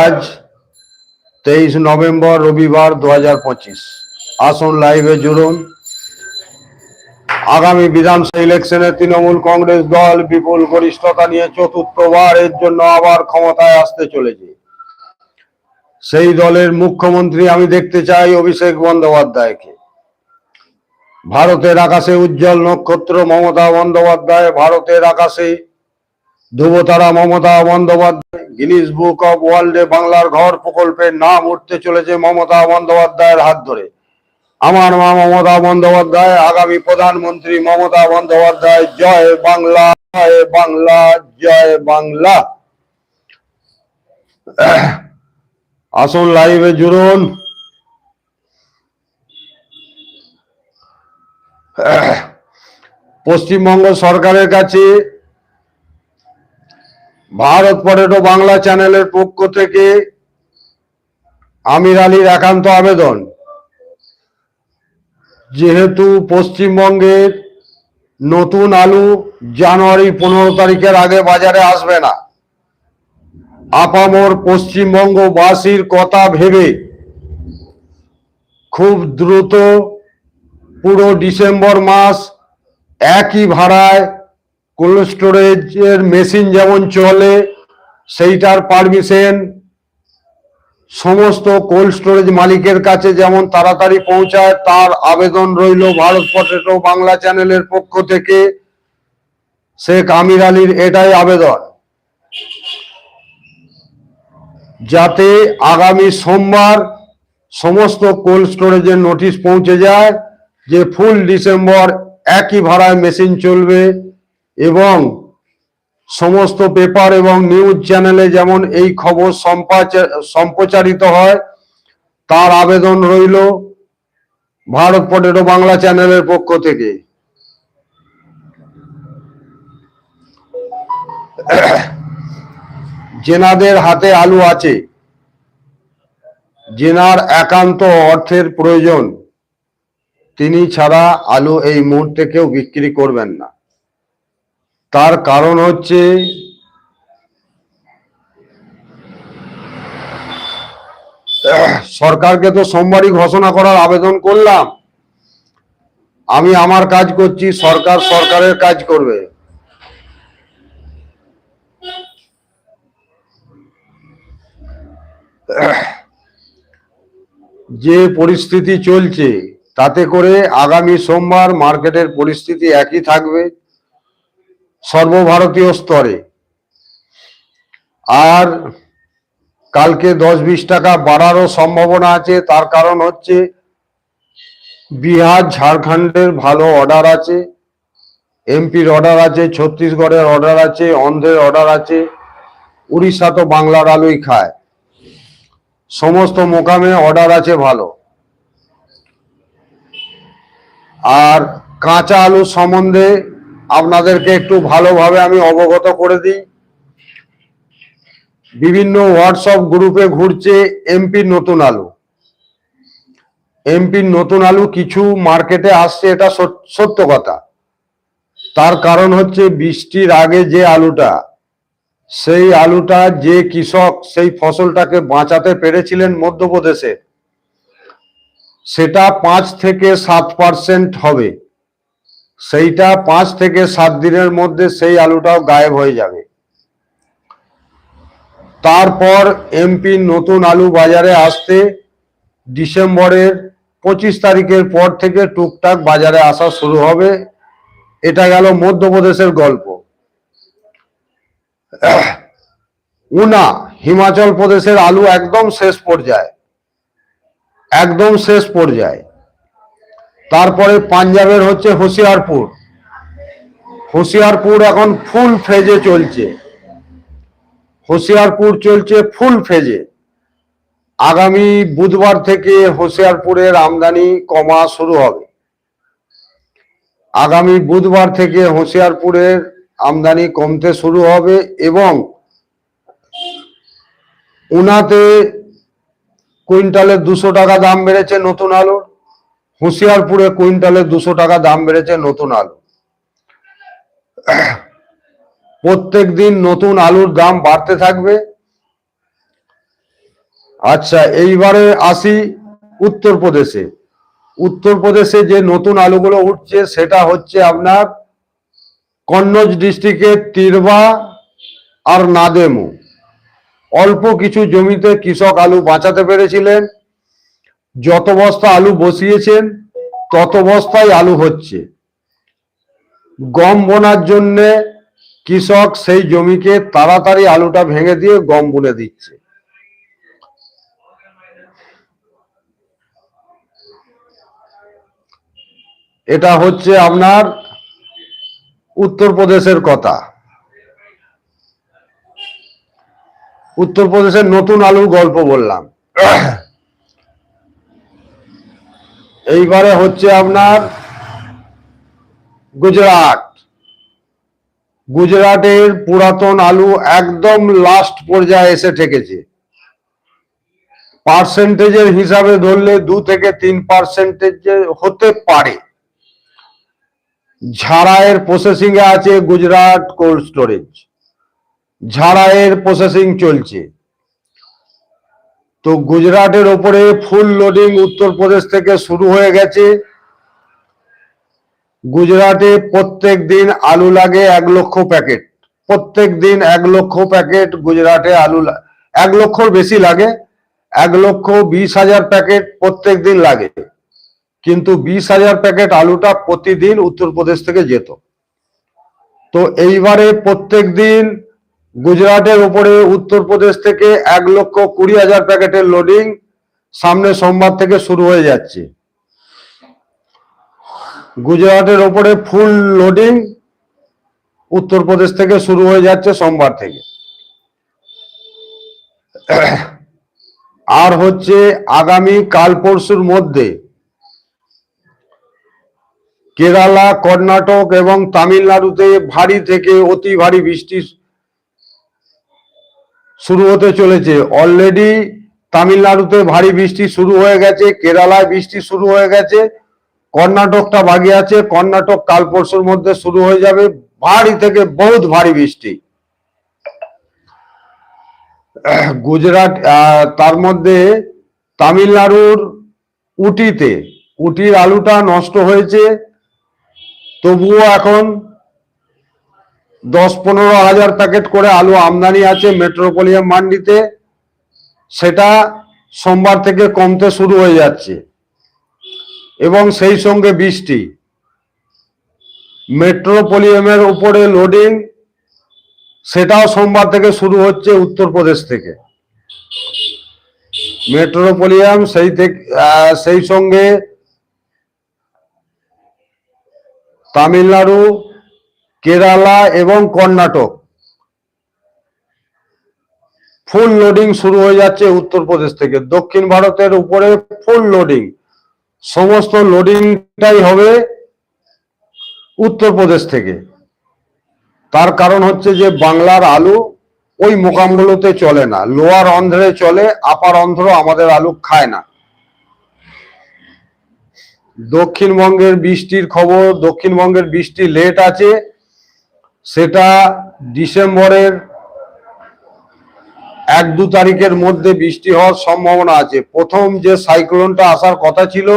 আজ তেইশ নভেম্বর রবিবার দু হাজার পঁচিশ। আসুন লাইভে জুড়ুন। আগামী বিধানসভা ইলেকশনে তৃণমূল কংগ্রেস দল বিপুল গরিষ্ঠতা নিয়ে চতুর্থবার এর জন্য আবার ক্ষমতায় আসতে চলেছে। সেই দলের মুখ্যমন্ত্রী আমি দেখতে চাই অভিষেক বন্দ্যোপাধ্যায়কে। ভারতের আকাশে উজ্জ্বল নক্ষত্র মমতা বন্দ্যোপাধ্যায়, ভারতের আকাশে ধ্রুবতারা Mamata Bandyopadhyay Guinness book of ওয়ার্ল্ডে বাংলার ঘর প্রকল্পের নাম উঠতে চলেছে মমতা বন্দ্যোপাধ্যায়ের হাত ধরে। আমার মা মমতা বন্দ্যোপাধ্যায়, আগামী প্রধানমন্ত্রী মমতা বন্দ্যোপাধ্যায়, জয় বাংলা জয় বাংলা জয় বাংলা। আসুন লাইভে জুড়ুন। পশ্চিমবঙ্গ সরকারের কাছে ভারত পটেটো বাংলা চ্যানেলের পক্ষ থেকে আমির আলীর একান্ত আবেদন। যেহেতু পশ্চিমবঙ্গের নতুন আলু জানুয়ারি পনেরো তারিখের আগে বাজারে আসবে না, আপামর পশ্চিমবঙ্গবাসীর কথা ভেবে খুব দ্রুত পুরো ডিসেম্বর মাস একই ভাড়ায় কোল্ড স্টোরেজের মেশিন যেমন চলে, সেইটার পারমিশন সমস্ত কোল্ড স্টোরেজ মালিকের কাছে যেমন তাড়াতাড়ি পৌঁছায়, তার আবেদন রইল ভারত পটেটো বাংলা চ্যানেলের পক্ষ থেকে। শেখ আমির আলীর এটাই আবেদন। যাতে আগামী সোমবার সমস্ত কোল্ড স্টোরেজের নোটিশ পৌঁছে যায় যে ফুল ডিসেম্বর একই ভাড়ায় মেশিন চলবে। এবং সমস্ত পেপার এবং নিউজ চ্যানেলে যেমন এই খবর সম্প্রচারিত হয়, তার আবেদন রইল ভারত পটেটো বাংলা চ্যানেলের পক্ষ থেকে। জেনাদের হাতে আলু আছে। জেনার একান্ত অর্থের প্রয়োজন। তিনি ছাড়া আলু এই মুহূর্তে কেউ বিক্রি করবেন না। তার কারণ হচ্ছে সরকারকে তো সোমবারই ঘোষণা করার আবেদন করলাম। আমি আমার কাজ করছি, সরকার সরকারের কাজ করবে। যে পরিস্থিতি চলছে, তাতে করে আগামী সোমবার মার্কেটের পরিস্থিতি একই থাকবে। সর্বভারতীয় স্তরে। আর কালকে দশ বিশ টাকা বাড়ারও সম্ভাবনা আছে, তার কারণ হচ্ছে বিহার, ঝাড়খণ্ডের ভালো অর্ডার আছে, এমপির অর্ডার আছে, ছত্তিশগড়ের অর্ডার আছে, অন্ধ্রের অর্ডার আছে, উড়িষ্যা তো বাংলার আলুই খায়। সমস্ত মোকামে অর্ডার আছে ভালো। আর কাঁচা আলু সম্বন্ধে আপনাদেরকে একটু ভালোভাবে আমি অবগত করে দিই। বিভিন্ন হোয়াটসঅ্যাপ গ্রুপে ঘুরছে এমপির নতুন আলু। এমপির নতুন আলু কিছু মার্কেটে আসছে, এটা সত- সত্য কথা। তার কারণ হচ্ছে বৃষ্টির আগে যে আলুটা, সেই আলুটা যে কৃষক সেই ফসলটাকে বাঁচাতে পেরেছিলেন মধ্যপ্রদেশে, সেটা পাঁচ থেকে সাত পার্সেন্ট হবে। সেইটা পাঁচ থেকে সাত দিনের মধ্যে সেই আলুটাও গায়েব হয়ে যাবে। তারপর এমপি নতুন আলু বাজারে আসতে ডিসেম্বরের পঁচিশ তারিখের পর থেকে টুকটাক বাজারে আসা শুরু হবে। এটা গেল মধ্যপ্রদেশের গল্প। উনা, হিমাচল প্রদেশের আলু একদম শেষ পর্যায়ে। একদম শেষ পর্যায়ে। তারপরে পাঞ্জাবের হচ্ছে হোশিয়ারপুর। হোশিয়ারপুর এখন ফুল ফেজে চলছে। হোশিয়ারপুর চলছে ফুল ফেজে আগামী বুধবার থেকে হোশিয়ারপুরের আমদানি কমা শুরু হবে। আগামী বুধবার থেকে হোশিয়ারপুরের আমদানি কমতে শুরু হবে এবং উনাতে কুইন্টালে দুশো টাকা দাম বেড়েছে নতুন আলুর। হুঁশিয়ারপুরে কুইন্টালে দুশো টাকা দাম বেড়েছে নতুন আলু। প্রত্যেক দিন নতুন আলুর দাম বাড়তে থাকবে। আচ্ছা এইবারে আসি উত্তরপ্রদেশে। উত্তরপ্রদেশে যে নতুন আলুগুলো উঠছে, সেটা হচ্ছে আপনার কন্নজ ডিস্ট্রিক্টের তিরবা আর নাদেমু। অল্প কিছু জমিতে কৃষক আলু বাঁচাতে পেরেছিলেন। যত বস্তা আলু বসিয়েছেন, তত বস্তায় আলু হচ্ছে। গম বোনার জন্যে কৃষক সেই জমিকে তাড়াতাড়ি আলুটা ভেঙে দিয়ে গম বুনে দিচ্ছে। এটা হচ্ছে আপনার উত্তরপ্রদেশের কথা। উত্তরপ্রদেশের নতুন আলুর গল্প বললাম। এইবারে হচ্ছে আপনার গুজরাট। গুজরাটের পুরাতন আলু একদম লাস্ট পর্যায়ে এসে ঠেকেছে। পার্সেন্টেজের হিসাবে ধরলে দু থেকে তিন পার্সেন্টেজ হতে পারে। ঝাড়াইয়ের প্রসেসিং এ আছে গুজরাট কোল্ড স্টোরেজ ঝাড়াইয়ের প্রসেসিং চলছে। তো গুজরাটের ওপরে ফুল লোডিং উত্তরপ্রদেশ থেকে শুরু হয়ে গেছে। গুজরাটে প্রত্যেক দিন আলু লাগে এক লক্ষ প্যাকেট। প্রত্যেক দিন এক লক্ষ প্যাকেট গুজরাটে আলু এক লক্ষর বেশি লাগে। এক লক্ষ বিশ হাজার প্যাকেট প্রত্যেক দিন লাগে। কিন্তু বিশ হাজার প্যাকেট আলুটা প্রতিদিন উত্তরপ্রদেশ থেকে যেত। তো এইবারে প্রত্যেক দিন গুজরাটের উপরে উত্তরপ্রদেশ থেকে এক লক্ষ কুড়ি হাজার প্যাকেটের লোডিং সামনে সোমবার থেকে শুরু হয়ে যাচ্ছে। গুজরাটের ওপরে ফুল লোডিং উত্তরপ্রদেশ থেকে শুরু হয়ে যাচ্ছে সোমবার থেকে। আর হচ্ছে আগামী কাল পরশুর মধ্যে কেরালা, কর্ণাটক এবং তামিলনাড়ুতে ভারী থেকে অতি ভারী বৃষ্টি শুরু হতে চলেছে। অলরেডি তামিলনাড়ুতে ভারী বৃষ্টি শুরু হয়ে গেছে, কেরালায় বৃষ্টি শুরু হয়ে গেছে, কর্ণাটকটা বাকি আছে, কর্ণাটক কাল পরশুর মধ্যে শুরু হয়ে যাবে, ভারী থেকে বহুত ভারী বৃষ্টি। গুজরাট তার মধ্যে তামিলনাড়ুর উটিতে, উটির আলুটা নষ্ট হয়েছে, তবুও এখন দশ পনেরো হাজার প্যাকেট করে আলু আমদানি আছে মেট্রোপলিয়াম মান্ডিতে। সেটা সোমবার থেকে কমতে শুরু হয়ে যাচ্ছে। এবং সেই সঙ্গে বৃষ্টি। মেট্রোপলিয়ামের উপরে লোডিং সেটাও সোমবার থেকে শুরু হচ্ছে উত্তরপ্রদেশ থেকে। মেট্রোপলিয়াম সেই থেকে সেই সঙ্গে তামিলনাড়ু কেরালা এবং কর্ণাটক। ফুল লোডিং শুরু হয়ে যাচ্ছে উত্তরপ্রদেশ থেকে। দক্ষিণ ভারতের উপরে ফুল লোডিং। সমস্ত লোডিংটাই হবে উত্তরপ্রদেশ থেকে। তার কারণ হচ্ছে যে বাংলার আলু ওই মোকামগুলোতে চলে না। লোয়ার অন্ধ্রে চলে, আপার অন্ধ্র আমাদের আলু খায় না। দক্ষিণবঙ্গের বৃষ্টির খবর, দক্ষিণবঙ্গের বৃষ্টি লেট আছে। সেটা ডিসেম্বরের এক দু তারিখের মধ্যে বৃষ্টি হওয়ার সম্ভাবনা আছে। প্রথম যে সাইক্লোনটা আসার কথা ছিল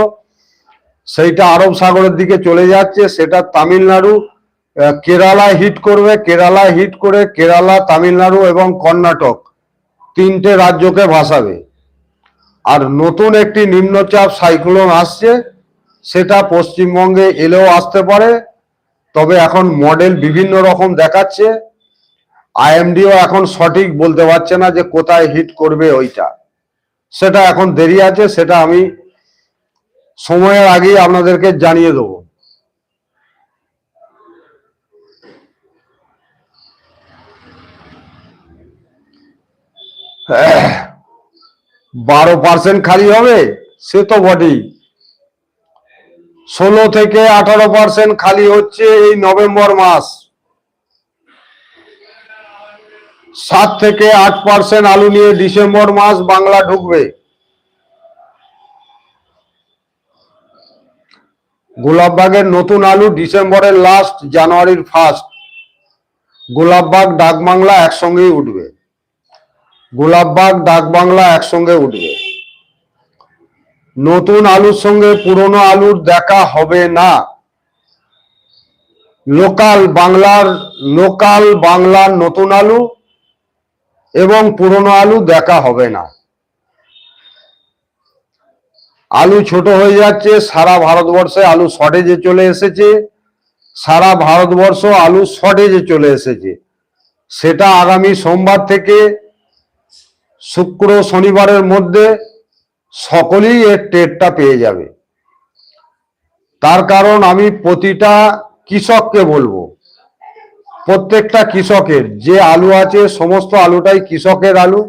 সেইটা আরব সাগরের দিকে চলে যাচ্ছে। সেটা তামিলনাড়ু আহ, কেরালায় হিট করবে। কেরালায় হিট করে কেরালা তামিলনাড়ু এবং কর্ণাটক তিনটে রাজ্যকে ভাসাবে। আর নতুন একটি নিম্নচাপ সাইক্লোন আসছে সেটা পশ্চিমবঙ্গে এলেও আসতে পারে। তবে এখন মডেল বিভিন্ন রকম দেখাচ্ছে। আইএমডিও এখন সঠিক বলতে পারছে না যে কোথায় হিট করবে ওইটা। সেটা এখন দেরি আছে, সেটা আমি সময়ের আগেই আপনাদেরকে জানিয়ে দেবো। বারো পার্সেন্ট খালি হবে, সে তো বটেই। ষোলো থেকে আঠারো পার্সেন্ট খালি হচ্ছে এই নভেম্বর মাস। সাত থেকে আট পার্সেন্ট আলু নিয়ে ডিসেম্বর মাস বাংলা ঢুকবে। গোলাপবাগের নতুন আলু ডিসেম্বরের লাস্ট জানুয়ারির ফার্স্ট গোলাপবাগ, ডাকবাংলা একসঙ্গেই উঠবে। গোলাপবাগ ডাক বাংলা একসঙ্গে উঠবে। নতুন আলুর সঙ্গে পুরনো আলুর দেখা হবে না। লোকাল বাংলার লোকাল বাংলার নতুন আলু এবং পুরনো আলু দেখা হবে না। আলু ছোট হয়ে যাচ্ছে, সারা ভারতবর্ষে আলু শর্টেজে চলে এসেছে, সারা ভারতবর্ষ আলু শর্টেজে চলে এসেছে। সেটা আগামী সোমবার থেকে শুক্র শনিবারের মধ্যে সকলেই এর টেরটা পেয়ে যাবে। তার কারণ আমি প্রতিটা কৃষককে বলব, প্রত্যেকটা কৃষকের, যে আলু আছে, সমস্ত আলুটাই কৃষকের আলু।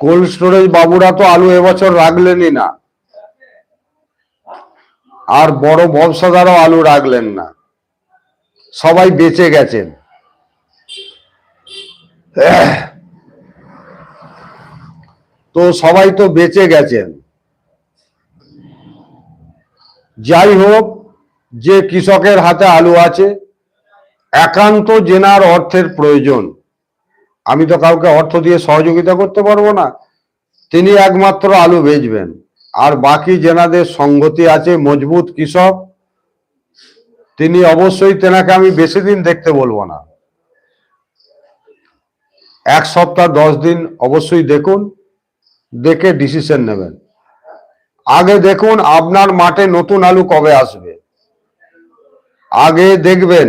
কোল্ড স্টোরেজ বাবুরা তো আলু এবছর রাখলেনই না। আর বড় ব্যবসাদারও আলু রাখলেন না। সবাই বেঁচে গেছেন। তো সবাই তো বেঁচে গেছেন। যাই হোক, যে কৃষকের হাতে আলু আছে, একান্ত জেনার অর্থের প্রয়োজন। আমি তো কাউকে অর্থ দিয়ে সহযোগিতা করতে পারব না। তিনি একমাত্র আলু বেচবেন। আর বাকি জেনাদের সংগতি আছে মজবুত কৃষক। তিনি অবশ্যই তেনাকে আমি বেশি দিন দেখতে বলব না। এক সপ্তাহ, দশ দিন অবশ্যই দেখুন। দেখে ডিসিশন নেবেন। আগে দেখুন আপনার মাঠে নতুন আলু কবে আসবে। আগে দেখবেন।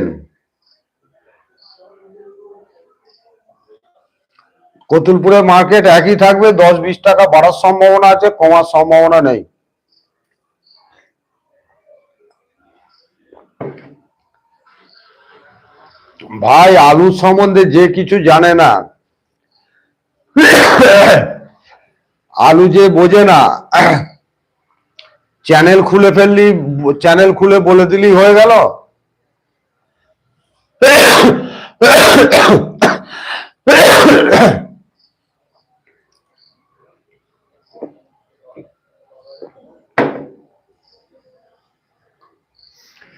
কতুলপুরের মার্কেট একই থাকবে, দশ বিশ টাকা বাড়ার সম্ভাবনা আছে, কমার সম্ভাবনা নেই। ভাই, আলু সম্বন্ধে যে কিছু জানে না। আলু যে বোঝে না, চ্যানেল খুলে ফেললি, চ্যানেল খুলে বলে দিলি হয়ে গেল।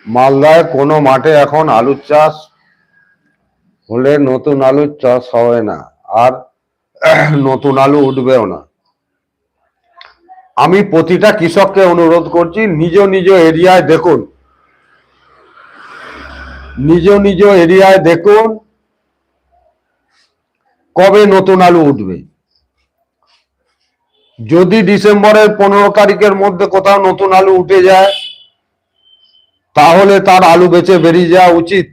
মালদায় কোনো মাঠে এখন আলুর চাষ হলে নতুন আলুর চাষ হবে না, আর নতুন আলু উঠবেও না। আমি প্রতিটা কৃষককে অনুরোধ করছি, নিজ নিজ এরিয়ায় দেখুন। নিজ নিজ এরিয়ায় দেখুন কবে নতুন আলু উঠবে। যদি ডিসেম্বরের পনেরো তারিখের মধ্যে কোথাও নতুন আলু উঠে যায়, তাহলে তার আলু বেচে বেরিয়ে যাওয়া উচিত।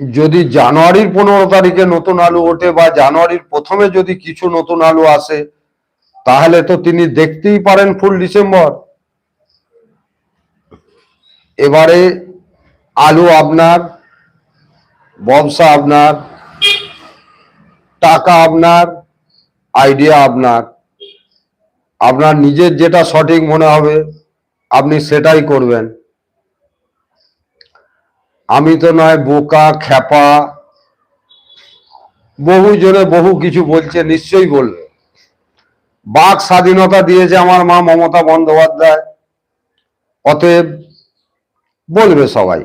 যদি জানুয়ারির পনেরো তারিখে নতুন আলু ওঠে বা জানুয়ারির প্রথমে যদি কিছু নতুন আলু আসে তাহলে তো তিনি দেখতেই পারেন ফুল ডিসেম্বর। এবারে আলু আপনার ব্যবসা আপনার, টাকা আপনার আইডিয়া আপনার। আপনার নিজের যেটা সঠিক মনে হবে, আপনি সেটাই করবেন। আমি তো নয়, বোকা, খ্যাপা, বহু জনে বহু কিছু বলছে, নিশ্চয়ই বলবে। বাক স্বাধীনতা দিয়েছে আমার মা মমতা বন্দ্যোপাধ্যায়, অতএব বলবে সবাই।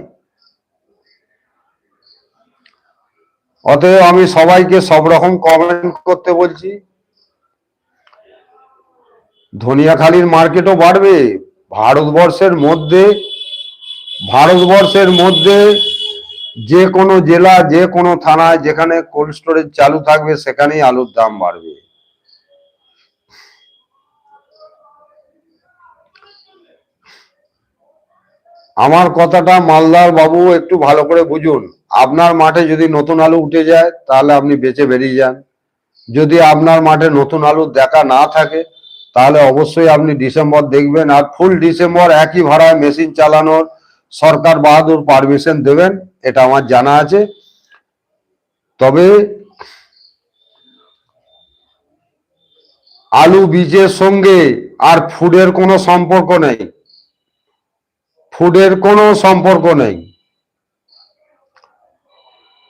অতএব আমি সবাইকে সব রকম কমেন্ট করতে বলছি। ধনিয়াখালীর মার্কেটও বাড়বে। ভারতবর্ষের মধ্যে ভারতবর্ষের মধ্যে যে কোনো জেলা, যে কোনো থানায় যেখানে কোল্ড স্টোরেজ চালু থাকবে, সেখানেই আলুর দাম বাড়বে। আমার কথাটা মালদার বাবু একটু ভালো করে বুঝুন। আপনার মাঠে যদি নতুন আলু উঠে যায়, তাহলে আপনি বেঁচে বেরিয়ে যান। যদি আপনার মাঠে নতুন আলু দেখা না থাকে, তাহলে অবশ্যই আপনি ডিসেম্বর দেখবেন। আর ফুল ডিসেম্বর একই ভাড়ায় মেশিন চালানোর সরকার বাহাদুর পারমিশন দেবেন, এটা আমার জানা আছে। তবে আলু বীজের সঙ্গে আর ফুডের কোনো সম্পর্ক নেই। ফুডের কোনো সম্পর্ক নেই।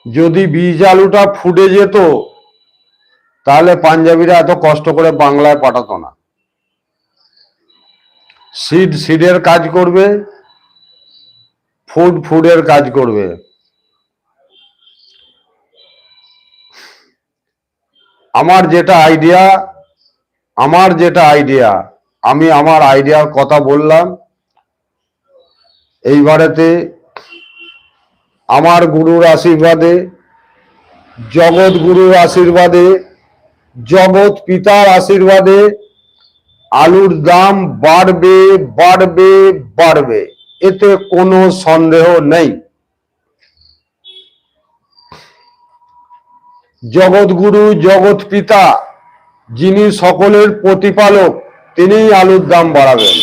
যদি বীজ আলুটা ফুডে যেত, তাহলে পাঞ্জাবিরা এত কষ্ট করে বাংলায় পাঠাতো না। সিড, সিডের কাজ করবে, ফুড ফুডের কাজ করবে। আমার যেটা আইডিয়া আমার যেটা আইডিয়া আমি আমার আইডিয়ার কথা বললাম। এইবারেতে আমার গুরুর আশীর্বাদে, জগৎ গুরুর আশীর্বাদে, জগৎ পিতার আশীর্বাদে আলুর দাম বাড়বে বাড়বে বাড়বে। এতে কোনো সন্দেহ নেই। জগৎগুরু জগৎ পিতা, যিনি সকলের প্রতিপালক, তিনিই আলুর দাম বাড়াবেন।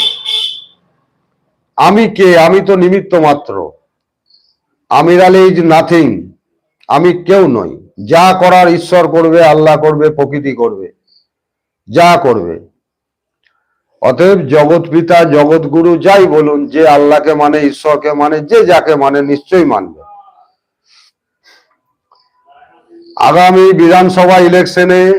আমি কে? আমি তো নিমিত্ত মাত্র। আমিরাল ইজ নাথিং। আমি কেউ নই। যা করার ঈশ্বর করবে, আল্লাহ করবে, প্রকৃতি করবে। যা করবে। অতএব জগৎ পিতা, জগৎ গুরু যাই বলুন, যে আল্লাহকে মানে ঈশ্বরকে মানে যে যাকে মানে নিশ্চয়ই মানবে। আগামী বিধানসভা ইলেকশনে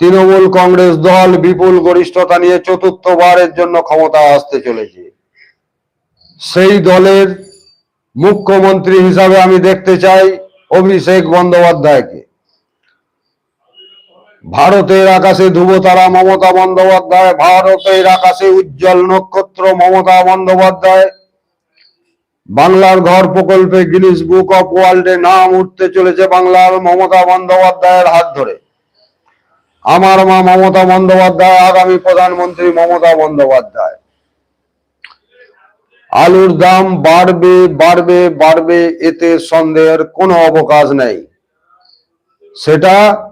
তৃণমূল কংগ্রেস দল বিপুল গরিষ্ঠতা নিয়ে চতুর্থবারের জন্য ক্ষমতায় আসতে চলেছে। সেই দলের মুখ্যমন্ত্রী হিসাবে আমি দেখতে চাই অভিষেক বন্দ্যোপাধ্যায়কে। ভারতের আকাশে ধ্রুবতারা মমতা বন্দ্যোপাধ্যায়, ভারতের আকাশে উজ্জ্বল নক্ষত্র মমতা বন্দ্যোপাধ্যায়, বাংলার ঘর প্রকল্পে গিনিস বুক অফ ওয়ার্ল্ডে নাম উঠতে চলেছে বাংলার মমতা বন্দ্যোপাধ্যায়ের হাত ধরে। আমার মা মমতা বন্দ্যোপাধ্যায়, আগামী প্রধানমন্ত্রী মমতা বন্দ্যোপাধ্যায়। আলুর দাম বাড়বে বাড়বে বাড়বে, এতে সন্দেহের কোনো অবকাশ নেই। সেটা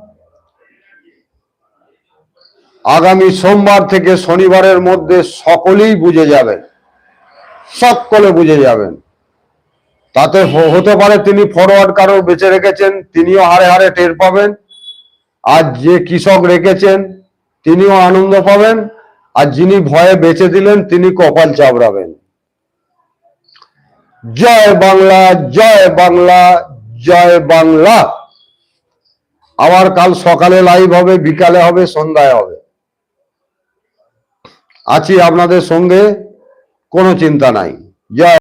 আগামী সোমবার থেকে শনিবারের মধ্যে সকলেই বুঝে যাবেন। সকলে বুঝে যাবেন। তাতে হতে পারে তিনি ফরওয়ার্ড কারও বেঁচে রেখেছেন, তিনিও হারে হারে টের পাবেন। আর যে কৃষক রেখেছেন, তিনিও আনন্দ পাবেন। আর যিনি ভয়ে বেঁচে দিলেন, তিনি কপাল চাবড়াবেন। জয় বাংলা জয় বাংলা জয় বাংলা। আবার কাল সকালে লাইভ হবে, বিকালে হবে, সন্ধ্যায় হবে। আছি আপনাদের সঙ্গে, কোনো চিন্তা নাই। জয়